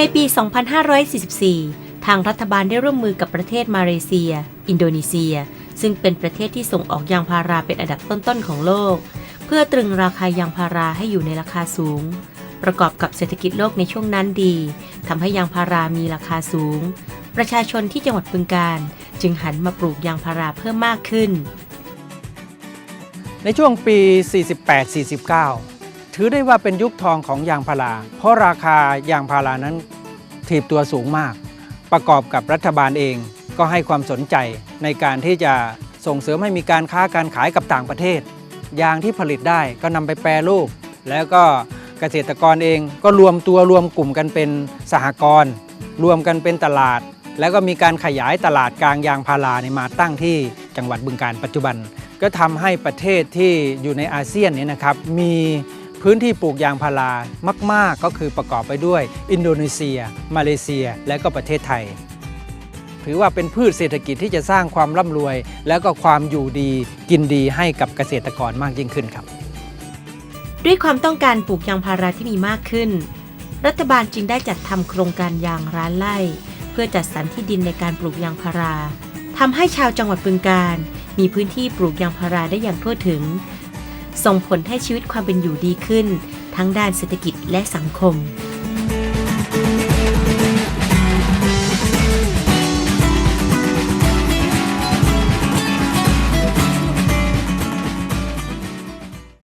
ในปี 2544 ทางรัฐบาลได้ร่วมมือกับประเทศมาเลเซีย อินโดนีเซีย ซึ่งเป็นประเทศที่ส่งออกยางพาราเป็นอันดับต้นๆของโลก เพื่อตรึงราคายางพาราให้อยู่ในราคาสูง ประกอบกับเศรษฐกิจโลกในช่วงนั้นดีทำให้ยางพารามีราคาสูง ประชาชนที่จังหวัดบึงการจึงหันมาปลูกยางพาราเพิ่มมากขึ้น ในช่วงปี 48-49 ถือได้ว่าเป็นยุคทองของยางพารา เพราะราคายางพารานั้นถีบตัวสูงมาก ประกอบกับรัฐบาลเองก็ให้ความสนใจในการที่จะส่งเสริมให้มีการค้าการขายกับต่างประเทศ ยางที่ผลิตได้ก็นำไปแปรรูป แล้วก็เกษตรกรเองก็รวมตัวรวมกลุ่มกันเป็นสหกรณ์รวมกันเป็นตลาด แล้วก็มีการขยายตลาดกลางยางพาราในมาตั้งที่จังหวัดบึงการปัจจุบัน ก็ทำให้ประเทศที่อยู่ในอาเซียนนี้นะครับมี พื้นที่ปลูกยางพารามาก ๆ ก็คือประกอบไปด้วย อินโดนีเซีย มาเลเซีย และก็ประเทศไทย ถือว่าเป็นพืชเศรษฐกิจที่จะสร้างความร่ำรวย แล้วก็ความอยู่ดีกินดีให้กับเกษตรกรมากยิ่งขึ้นครับ ด้วยความต้องการปลูกยางพาราที่มีมากขึ้น รัฐบาลจึงได้จัดทำโครงการยางร้านไร่ เพื่อจัดสรรที่ดินในการปลูกยางพาราทำให้ชาวจังหวัดบึงการ มีพื้นที่ปลูกยางพาราได้อย่างทั่วถึง ส่งผลให้ชีวิตความเป็นอยู่ดีขึ้น ทั้งด้านเศรษฐกิจและสังคม